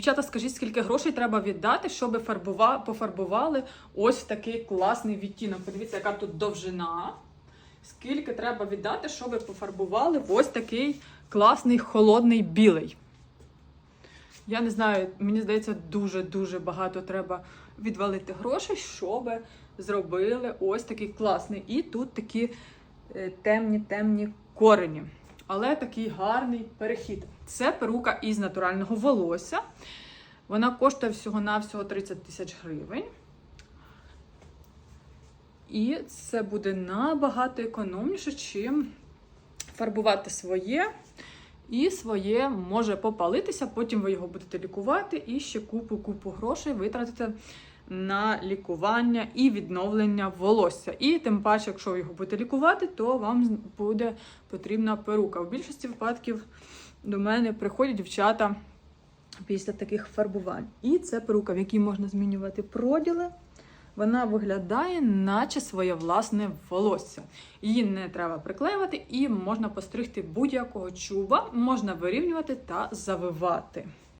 Дівчата, скажіть, скільки грошей треба віддати, щоб фарбува... пофарбували ось в такий класний відтінок. Подивіться, яка тут довжина. Скільки треба віддати, щоб пофарбували ось такий класний холодний білий. Я не знаю, мені здається, дуже-дуже багато треба відвалити грошей, щоб зробили ось такий класний. І тут такі е, темні-темні корені. Але такий гарний перехід. Це перука із натурального волосся. Вона коштує всього-навсього 30 тисяч гривень. І це буде набагато економніше, чим фарбувати своє. І своє може попалитися, потім ви його будете лікувати і ще купу-купу грошей витратите на лікування і відновлення волосся. І тим паче, якщо його будете лікувати, то вам буде потрібна перука. В більшості випадків до мене приходять дівчата після таких фарбувань. І це перука, в якій можна змінювати проділи. Вона виглядає, наче своє власне волосся. Її не треба приклеювати і можна постригти будь-якого чуба, можна вирівнювати та завивати.